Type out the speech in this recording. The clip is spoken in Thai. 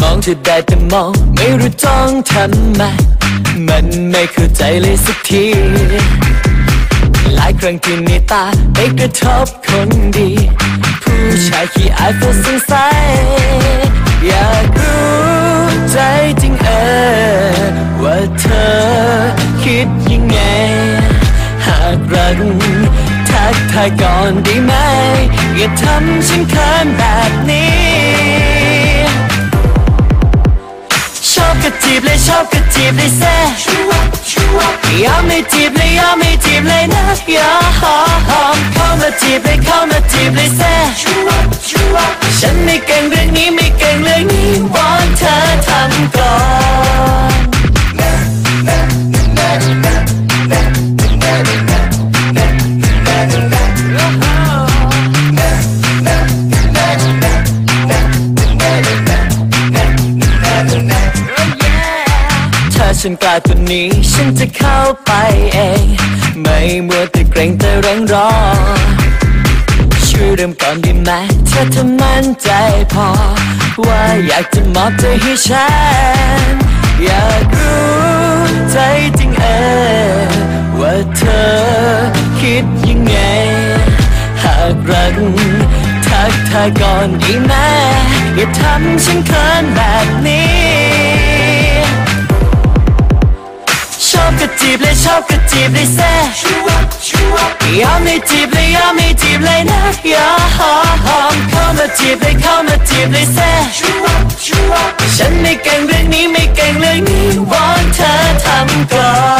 มองจะได้แต่มองไม่รู้จ้องทำไม มันไม่เข้าใจเลยสักที หลายครั้งที่มีตาไปกระทบคนดี ผู้ชายขี้อายก็สงสัยอยากรู้ใจจริงเออว่าเธอคิดยังไง หากรัก ทักทายก่อนด้ไหม อย่าทำฉันเขินแบบนี้ ชอบก็จีบเลยชอบก็จีบเลยแซ่ยอมไม่จีบเลยยอมไม่จีบเลยนะยอมเข้ามาจีบเลยเข้ามาจีบเลยแซ่ฉันไม่เก่งเรื่องนี้ไม่เก่งเรื่องนี้วอนเธอทำก่อน ฉันกล้าคนนี้ ฉันจะเข้าไปเอง ไม่มัวแต่เกรงแต่เร่งรอ ช่วยเริ่มก่อนด้ไหมถ้าเธอมั่นใจพอ ว่าอยากจะมอบใจให้ฉัน อยากรู้ใจจริงเออว่าเธอคิดยังไง หากรักทักทายก่อนด้ไหมอย่าทำฉันเขินแบบ นี้ชอบก็จีบเลยชอบก็จีบเลยแซ่ยอมไม่จีบเลยยอมไม่จีบเลยนะยอมเข้ามาจีบเลยเข้ามาจีบเลยแซ่ฉันไม่เก่งเรื่องนี้ไม่เก่งเรื่องนี้วอนเธอทำก่อน